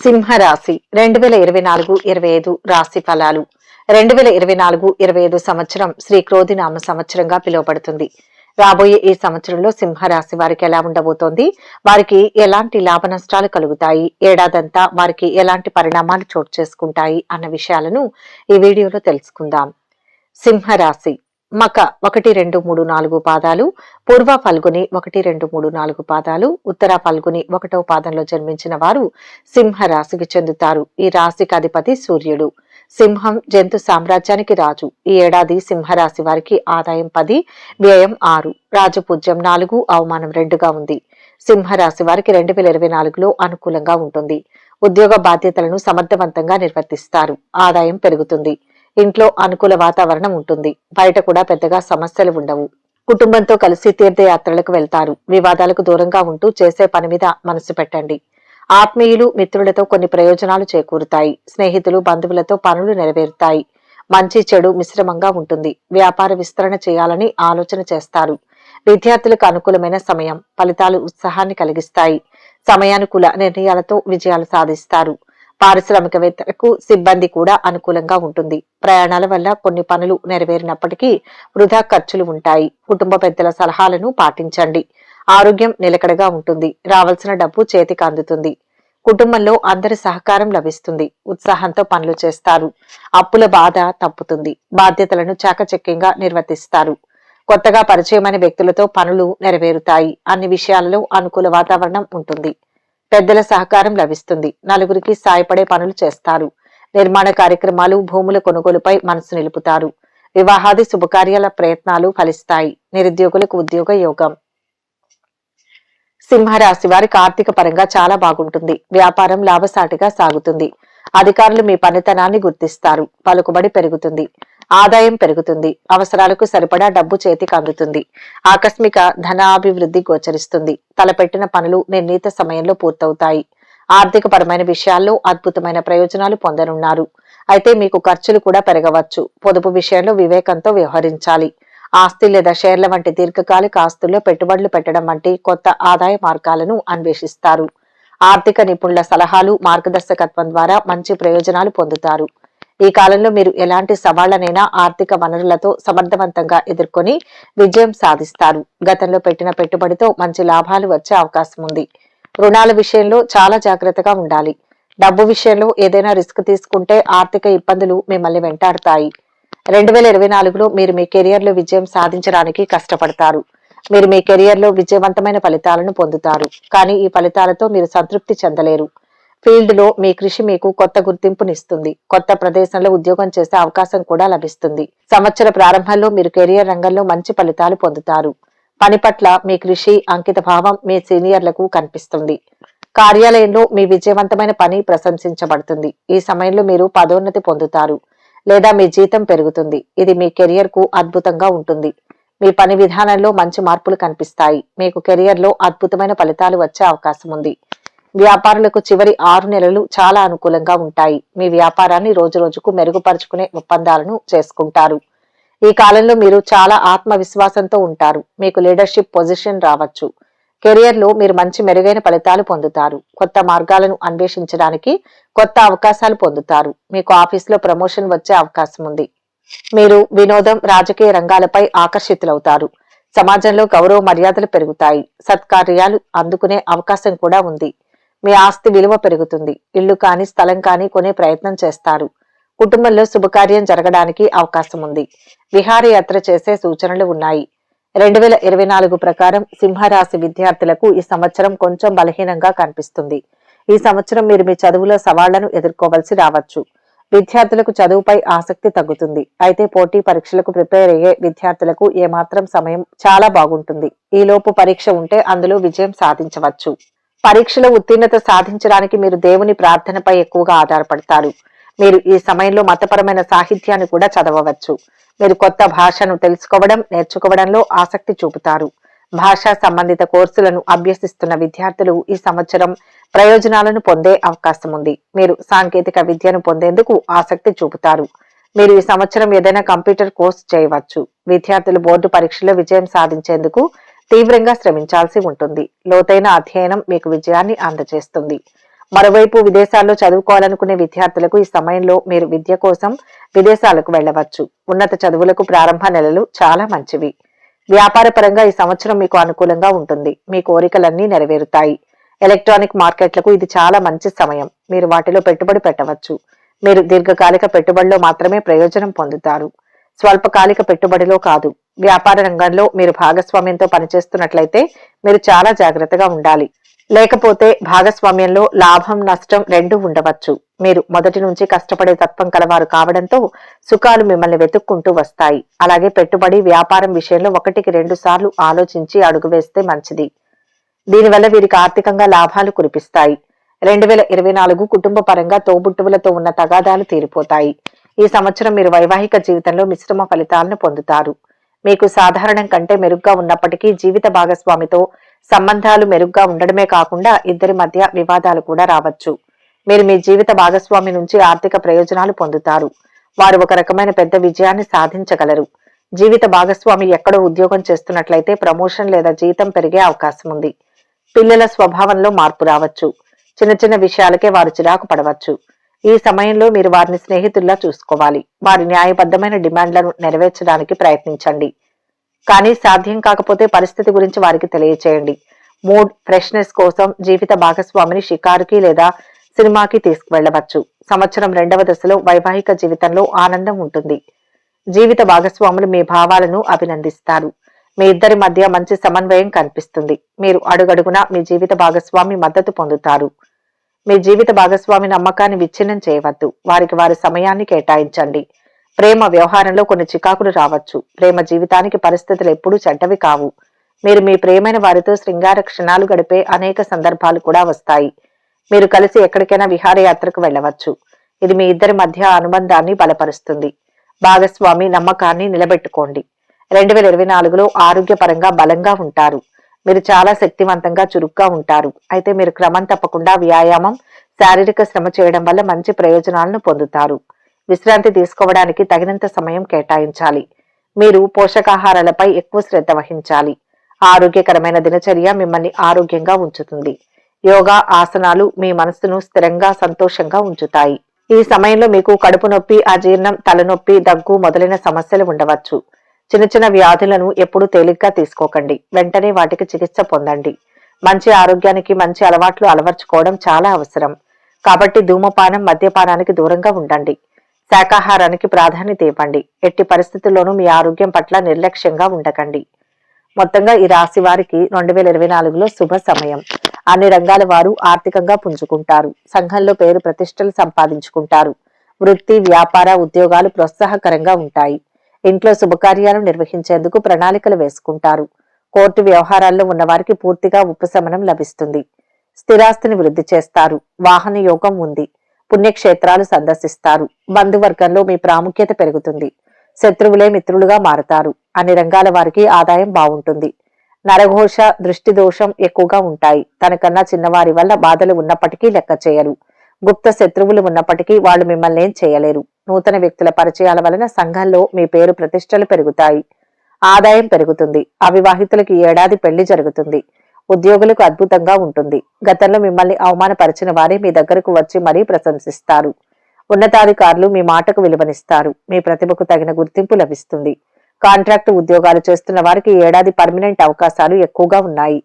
సింహరాశి రెండు వేల ఇరవై నాలుగు ఇరవై ఐదు రాశి ఫలాలు. రెండు వేల ఇరవై నాలుగు ఇరవై ఐదు సంవత్సరం శ్రీ క్రోధినామ సంవత్సరంగా పిలువబడుతుంది. రాబోయే ఈ సంవత్సరంలో సింహరాశి వారికి ఎలా ఉండబోతోంది? వారికి ఎలాంటి లాభ నష్టాలు కలుగుతాయి? ఏడాదంతా వారికి ఎలాంటి పరిణామాలు చోటు చేసుకుంటాయి? అన్న విషయాలను ఈ వీడియోలో తెలుసుకుందాం. సింహరాశి మక ఒకటి రెండు మూడు నాలుగు పాదాలు పూర్వ ఫల్గుని ఒకటి రెండు మూడు నాలుగు పాదాలు ఉత్తర ఫల్గుని ఒకటో పాదంలో జన్మించిన వారు సింహ రాశికి చెందుతారు. ఈ రాశికి అధిపతి సూర్యుడు. సింహం జంతు సామ్రాజ్యానికి రాజు. ఈ ఏడాది సింహరాశి వారికి ఆదాయం పది వ్యయం ఆరు రాజపూజ్యం నాలుగు అవమానం రెండుగా ఉంది. సింహరాశి వారికి రెండు వేల ఇరవై నాలుగులో అనుకూలంగా ఉంటుంది. ఉద్యోగ బాధ్యతలను సమర్థవంతంగా నిర్వర్తిస్తారు. ఆదాయం పెరుగుతుంది. ఇంట్లో అనుకూల వాతావరణం ఉంటుంది. బయట కూడా పెద్దగా సమస్యలు ఉండవు. కుటుంబంతో కలిసి తీర్థయాత్రలకు వెళ్తారు. వివాదాలకు దూరంగా ఉంటూ చేసే పని మీద మనసు పెట్టండి. ఆత్మీయులు మిత్రులతో కొన్ని ప్రయోజనాలు చేకూరుతాయి. స్నేహితులు బంధువులతో పనులు నెరవేరుతాయి. మంచి చెడు మిశ్రమంగా ఉంటుంది. వ్యాపార విస్తరణ చేయాలని ఆలోచన చేస్తారు. విద్యార్థులకు అనుకూలమైన సమయం ఫలితాలు ఉత్సాహాన్ని కలిగిస్తాయి. సమయానుకూల నిర్ణయాలతో విజయాలు సాధిస్తారు. పారిశ్రామికవేత్తలకు సిబ్బంది కూడా అనుకూలంగా ఉంటుంది. ప్రయాణాల వల్ల కొన్ని పనులు నెరవేరినప్పటికీ వృధా ఖర్చులు ఉంటాయి. కుటుంబ పెద్దల సలహాలను పాటించండి. ఆరోగ్యం నిలకడగా ఉంటుంది. రావాల్సిన డబ్బు చేతికి అందుతుంది. కుటుంబంలో అందరి సహకారం లభిస్తుంది. ఉత్సాహంతో పనులు చేస్తారు. అప్పుల బాధ తప్పుతుంది. బాధ్యతలను చాకచక్యంగా నిర్వర్తిస్తారు. కొత్తగా పరిచయమైన వ్యక్తులతో పనులు నెరవేరుతాయి. అన్ని విషయాలలో అనుకూల వాతావరణం ఉంటుంది. పెద్దల సహకారం లభిస్తుంది. నలుగురికి సాయపడే పనులు చేస్తారు. నిర్మాణ కార్యక్రమాలు భూముల కొనుగోలుపై మనసు నిలుపుతారు. వివాహాది శుభకార్యాల ప్రయత్నాలు ఫలిస్తాయి. నిరుద్యోగులకు ఉద్యోగ యోగం. సింహరాశి వారికి ఆర్థిక పరంగా చాలా బాగుంటుంది. వ్యాపారం లాభసాటిగా సాగుతుంది. అధికారులు మీ పనితనాన్ని గుర్తిస్తారు. పలుకుబడి పెరుగుతుంది. ఆదాయం పెరుగుతుంది. అవసరాలకు సరిపడా డబ్బు చేతికి అందుతుంది. ఆకస్మిక ధనాభివృద్ధి గోచరిస్తుంది. తలపెట్టిన పనులు నిర్ణీత సమయంలో పూర్తవుతాయి. ఆర్థిక పరమైన విషయాల్లో అద్భుతమైన ప్రయోజనాలు పొందనున్నారు. అయితే మీకు ఖర్చులు కూడా పెరగవచ్చు. పొదుపు విషయంలో వివేకంతో వ్యవహరించాలి. ఆస్తి లేదా షేర్ల వంటి దీర్ఘకాలిక ఆస్తుల్లో పెట్టుబడులు పెట్టడం వంటి కొత్త ఆదాయ మార్గాలను అన్వేషిస్తారు. ఆర్థిక నిపుణుల సలహాలు మార్గదర్శకత్వం ద్వారా మంచి ప్రయోజనాలు పొందుతారు. ఈ కాలంలో మీరు ఎలాంటి సవాళ్ళనైనా ఆర్థిక వనరులతో సమర్థవంతంగా ఎదుర్కొని విజయం సాధిస్తారు. గతంలో పెట్టిన పెట్టుబడితో మంచి లాభాలు వచ్చే అవకాశం ఉంది. రుణాల విషయంలో చాలా జాగ్రత్తగా ఉండాలి. డబ్బు విషయంలో ఏదైనా రిస్క్ తీసుకుంటే ఆర్థిక ఇబ్బందులు మిమ్మల్ని వెంటాడతాయి. రెండు వేల ఇరవై నాలుగులో మీరు మీ కెరియర్లో విజయం సాధించడానికి కష్టపడతారు. మీరు మీ కెరియర్లో విజయవంతమైన ఫలితాలను పొందుతారు. కానీ ఈ ఫలితాలతో మీరు సంతృప్తి చెందలేరు. ఫీల్డ్లో మీ కృషి మీకు కొత్త గుర్తింపునిస్తుంది. కొత్త ప్రదేశంలో ఉద్యోగం చేసే అవకాశం కూడా లభిస్తుంది. సంవత్సర ప్రారంభంలో మీరు కెరియర్ రంగంలో మంచి ఫలితాలు పొందుతారు. పని పట్ల మీ కృషి అంకిత భావం మీ సీనియర్లకు కనిపిస్తుంది. కార్యాలయంలో మీ విజయవంతమైన పని ప్రశంసించబడుతుంది. ఈ సమయంలో మీరు పదోన్నతి పొందుతారు. లేదా మీ జీతం పెరుగుతుంది. ఇది మీ కెరియర్కు అద్భుతంగా ఉంటుంది. మీ పని విధానంలో మంచి మార్పులు కనిపిస్తాయి. మీకు కెరియర్లో అద్భుతమైన ఫలితాలు వచ్చే అవకాశం ఉంది. వ్యాపారులకు చివరి ఆరు నెలలు చాలా అనుకూలంగా ఉంటాయి. మీ వ్యాపారాన్ని రోజు రోజుకు మెరుగుపరుచుకునే ఒప్పందాలను చేసుకుంటారు. ఈ కాలంలో మీరు చాలా ఆత్మవిశ్వాసంతో ఉంటారు. మీకు లీడర్షిప్ పొజిషన్ రావచ్చు. కెరియర్లో మీరు మంచి మెరుగైన ఫలితాలు పొందుతారు. కొత్త మార్గాలను అన్వేషించడానికి కొత్త అవకాశాలు పొందుతారు. మీకు ఆఫీస్లో ప్రమోషన్ వచ్చే అవకాశం ఉంది. మీరు వినోదం రాజకీయ రంగాలపై ఆకర్షితులవుతారు. సమాజంలో గౌరవ మర్యాదలు పెరుగుతాయి. సత్కార్యాలు అందుకునే అవకాశం కూడా ఉంది. మీ ఆస్తి విలువ పెరుగుతుంది. ఇల్లు కాని స్థలం కాని కొనే ప్రయత్నం చేస్తారు. కుటుంబంలో శుభకార్యం జరగడానికి అవకాశం ఉంది విహారయాత్ర చేసే సూచనలు ఉన్నాయి. రెండు వేల ఇరవై నాలుగు ప్రకారం సింహరాశి విద్యార్థులకు ఈ సంవత్సరం కొంచెం బలహీనంగా కనిపిస్తుంది. ఈ సంవత్సరం మీరు మీ చదువులో సవాళ్ళను ఎదుర్కోవలసి రావచ్చు. విద్యార్థులకు చదువుపై ఆసక్తి తగ్గుతుంది. అయితే పోటీ పరీక్షలకు ప్రిపేర్ అయ్యే విద్యార్థులకు ఏమాత్రం సమయం చాలా బాగుంటుంది. ఈ లోపు పరీక్ష ఉంటే అందులో విజయం సాధించవచ్చు. పరీక్షలో ఉత్తీర్ణత సాధించడానికి మీరు దేవుని ప్రార్థనపై ఎక్కువగా ఆధారపడతారు. మీరు ఈ సమయంలో మతపరమైన సాహిత్యాన్ని కూడా చదవవచ్చు. మీరు కొత్త భాషను తెలుసుకోవడం నేర్చుకోవడంలో ఆసక్తి చూపుతారు. భాషా సంబంధిత కోర్సులను అభ్యసిస్తున్న విద్యార్థులు ఈ సంవత్సరం ప్రయోజనాలను పొందే అవకాశం ఉంది. మీరు సాంకేతిక విద్యను పొందేందుకు ఆసక్తి చూపుతారు. మీరు ఈ సంవత్సరం ఏదైనా కంప్యూటర్ కోర్స్ చేయవచ్చు. విద్యార్థులు బోర్డు పరీక్షలో విజయం సాధించేందుకు తీవ్రంగా శ్రమించాల్సి ఉంటుంది. లోతైన అధ్యయనం మీకు విజయాన్ని అందజేస్తుంది. మరోవైపు విదేశాల్లో చదువుకోవాలనుకునే విద్యార్థులకు ఈ సమయంలో మీరు విద్య కోసం విదేశాలకు వెళ్ళవచ్చు. ఉన్నత చదువులకు ప్రారంభ నెలలు చాలా మంచివి. వ్యాపారపరంగా ఈ సంవత్సరం మీకు అనుకూలంగా ఉంటుంది. మీ కోరికలన్నీ నెరవేరుతాయి. ఎలక్ట్రానిక్ మార్కెట్లకు ఇది చాలా మంచి సమయం. మీరు వాటిలో పెట్టుబడి పెట్టవచ్చు. మీరు దీర్ఘకాలిక పెట్టుబడిలో మాత్రమే ప్రయోజనం పొందుతారు. స్వల్పకాలిక పెట్టుబడిలో కాదు. వ్యాపార రంగంలో మీరు భాగస్వామ్యంతో పనిచేస్తున్నట్లయితే మీరు చాలా జాగ్రత్తగా ఉండాలి. లేకపోతే భాగస్వామ్యంలో లాభం నష్టం రెండు ఉండవచ్చు. మీరు మొదటి నుంచి కష్టపడే తత్వం కలవారు కావడంతో సుఖాలు మిమ్మల్ని వెతుక్కుంటూ వస్తాయి. అలాగే పెట్టుబడి వ్యాపారం విషయంలో ఒకటికి రెండు సార్లు ఆలోచించి అడుగు వేస్తే మంచిది. దీనివల్ల వీరికి ఆర్థికంగా లాభాలు కురిపిస్తాయి. రెండు వేల ఇరవై నాలుగు కుటుంబ పరంగా తోబుట్టువులతో ఉన్న తగాదాలు తీరిపోతాయి. ఈ సంవత్సరం మీరు వైవాహిక జీవితంలో మిశ్రమ ఫలితాలను పొందుతారు. మీకు సాధారణం కంటే మెరుగ్గా ఉన్నప్పటికీ జీవిత భాగస్వామితో సంబంధాలు మెరుగ్గా ఉండడమే కాకుండా ఇద్దరి మధ్య వివాదాలు కూడా రావచ్చు. మీరు మీ జీవిత భాగస్వామి నుంచి ఆర్థిక ప్రయోజనాలు పొందుతారు. వారు ఒక రకమైన పెద్ద విజయాన్ని సాధించగలరు. జీవిత భాగస్వామి ఎక్కడో ఉద్యోగం చేస్తున్నట్లయితే ప్రమోషన్ లేదా జీతం పెరిగే అవకాశం ఉంది. పిల్లల స్వభావంలో మార్పు రావచ్చు. చిన్న చిన్న విషయాలకే వారు చిరాకు పడవచ్చు. ఈ సమయంలో మీరు వారిని స్నేహితుల్లా చూసుకోవాలి. వారి న్యాయబద్ధమైన డిమాండ్లను నెరవేర్చడానికి ప్రయత్నించండి. కానీ సాధ్యం కాకపోతే పరిస్థితి గురించి వారికి తెలియచేయండి. మూడ్ ఫ్రెష్నెస్ కోసం జీవిత భాగస్వామిని షికారుకి లేదా సినిమాకి తీసుకువెళ్ళవచ్చు. సంవత్సరం రెండవ దశలో వైవాహిక జీవితంలో ఆనందం ఉంటుంది. జీవిత భాగస్వాములు మీ భావాలను అభినందిస్తారు. మీ ఇద్దరి మధ్య మంచి సమన్వయం కనిపిస్తుంది. మీరు అడుగడుగునా మీ జీవిత భాగస్వామి మద్దతు పొందుతారు. మీ జీవిత భాగస్వామి నమ్మకాన్ని విచ్ఛిన్నం చేయవద్దు. వారికి వారి సమయాన్ని కేటాయించండి. ప్రేమ వ్యవహారంలో కొన్ని చికాకులు రావచ్చు. ప్రేమ జీవితానికి పరిస్థితులు ఎప్పుడూ చెడ్డవి కావు. మీరు మీ ప్రేమైన వారితో శృంగార క్షణాలు గడిపే అనేక సందర్భాలు కూడా వస్తాయి. మీరు కలిసి ఎక్కడికైనా విహారయాత్రకు వెళ్ళవచ్చు. ఇది మీ ఇద్దరి మధ్య అనుబంధాన్ని బలపరుస్తుంది. భాగస్వామి నమ్మకాన్ని నిలబెట్టుకోండి. రెండు వేల ఇరవై నాలుగులో ఆరోగ్యపరంగా బలంగా ఉంటారు. మీరు చాలా శక్తివంతంగా చురుగ్గా ఉంటారు. అయితే మీరు క్రమం తప్పకుండా వ్యాయామం శారీరక శ్రమ చేయడం వల్ల మంచి ప్రయోజనాలను పొందుతారు. విశ్రాంతి తీసుకోవడానికి తగినంత సమయం కేటాయించాలి. మీరు పోషకాహారాలపై ఎక్కువ శ్రద్ధ వహించాలి. ఆరోగ్యకరమైన దినచర్య మిమ్మల్ని ఆరోగ్యంగా ఉంచుతుంది. యోగా ఆసనాలు మీ మనస్సును స్థిరంగా సంతోషంగా ఉంచుతాయి. ఈ సమయంలో మీకు కడుపు నొప్పి అజీర్ణం తలనొప్పి దగ్గు మొదలైన సమస్యలు ఉండవచ్చు. చిన్న చిన్న వ్యాధులను ఎప్పుడూ తేలిగ్గా తీసుకోకండి. వెంటనే వాటికి చికిత్స పొందండి. మంచి ఆరోగ్యానికి మంచి అలవాట్లు అలవర్చుకోవడం చాలా అవసరం. కాబట్టి ధూమపానం మద్యపానానికి దూరంగా ఉండండి. శాకాహారానికి ప్రాధాన్యత ఇవ్వండి. ఎట్టి పరిస్థితుల్లోనూ మీ ఆరోగ్యం పట్ల నిర్లక్ష్యంగా ఉండకండి. మొత్తంగా ఈ రాశి వారికి రెండు వేల ఇరవై నాలుగులో శుభ సమయం. అన్ని రంగాల వారు ఆర్థికంగా పుంజుకుంటారు. సంఘంలో పేరు ప్రతిష్టలు సంపాదించుకుంటారు. వృత్తి వ్యాపార ఉద్యోగాలు ప్రోత్సాహకరంగా ఉంటాయి. ఇంట్లో శుభకార్యాలు నిర్వహించేందుకు ప్రణాళికలు వేసుకుంటారు. కోర్టు వ్యవహారాల్లో ఉన్నవారికి పూర్తిగా ఉపశమనం లభిస్తుంది. స్థిరాస్తిని వృద్ధి చేస్తారు. వాహన యోగం ఉంది. పుణ్యక్షేత్రాలు సందర్శిస్తారు. బంధువర్గంలో మీ ప్రాముఖ్యత పెరుగుతుంది. శత్రువులే మిత్రులుగా మారతారు. అన్ని రంగాల వారికి ఆదాయం బాగుంటుంది. నరఘోష దృష్టి దోషం ఎక్కువగా ఉంటాయి. తనకన్నా చిన్నవారి వల్ల బాధలు ఉన్నప్పటికీ లెక్క చేయరు. గుప్త శత్రువులు ఉన్నప్పటికీ వాళ్ళు మిమ్మల్ని ఏం చేయలేరు. నూతన వ్యక్తుల పరిచయాల వలన సంఘంలో మీ పేరు ప్రతిష్టలు పెరుగుతాయి. ఆదాయం పెరుగుతుంది. అవివాహితులకు ఏడాది పెళ్ళి జరుగుతుంది. ఉద్యోగులకు అద్భుతంగా ఉంటుంది. గతంలో మిమ్మల్ని అవమానపరిచిన వారే మీ దగ్గరకు వచ్చి మరీ ప్రశంసిస్తారు. ఉన్నతాధికారులు మీ మాటకు విలువనిస్తారు. మీ ప్రతిభకు తగిన గుర్తింపు లభిస్తుంది. కాంట్రాక్టు ఉద్యోగాలు చేస్తున్న వారికి ఏడాది పర్మనెంట్ అవకాశాలు ఎక్కువగా ఉన్నాయి.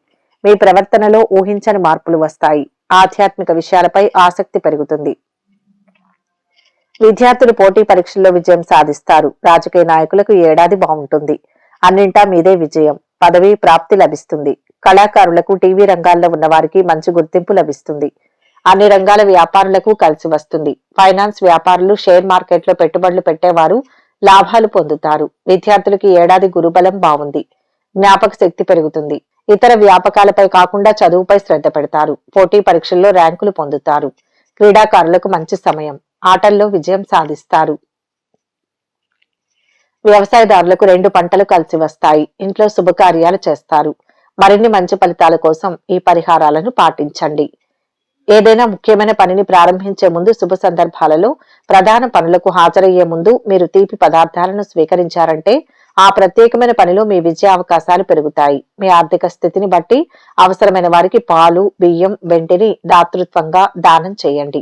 మీ ప్రవర్తనలో ఊహించని మార్పులు వస్తాయి. ఆధ్యాత్మిక విషయాలపై ఆసక్తి పెరుగుతుంది. విద్యార్థులు పోటీ పరీక్షల్లో విజయం సాధిస్తారు. రాజకీయ నాయకులకు ఏడాది బాగుంటుంది. అన్నింటా మీదే విజయం. పదవి ప్రాప్తి లభిస్తుంది. కళాకారులకు టీవీ రంగాల్లో ఉన్న వారికి మంచి గుర్తింపు లభిస్తుంది. అన్ని రంగాల వ్యాపారులకు కలిసి వస్తుంది. ఫైనాన్స్ వ్యాపారులు షేర్ మార్కెట్లో పెట్టుబడులు పెట్టేవారు లాభాలు పొందుతారు. విద్యార్థులకి ఏడాది గురుబలం బాగుంది. జ్ఞాపక శక్తి పెరుగుతుంది. ఇతర వ్యాపకాలపై కాకుండా చదువుపై శ్రద్ధ పెడతారు. పోటీ పరీక్షల్లో ర్యాంకులు పొందుతారు. క్రీడాకారులకు మంచి సమయం. ఆటల్లో విజయం సాధిస్తారు. వ్యవసాయదారులకు రెండు పంటలు కలిసి వస్తాయి. ఇంట్లో శుభకార్యాలు చేస్తారు. మరిన్ని మంచి ఫలితాల కోసం ఈ పరిహారాలను పాటించండి. ఏదైనా ముఖ్యమైన పనిని ప్రారంభించే ముందు శుభ సందర్భాలలో ప్రధాన పనులకు హాజరయ్యే ముందు మీరు తీపి పదార్థాలను స్వీకరించారంటే ఆ ప్రత్యేకమైన పనిలో మీ విజయ అవకాశాలు పెరుగుతాయి. మీ ఆర్థిక స్థితిని బట్టి అవసరమైన వారికి పాలు బియ్యం వెంటిని దాతృత్వంగా దానం చేయండి.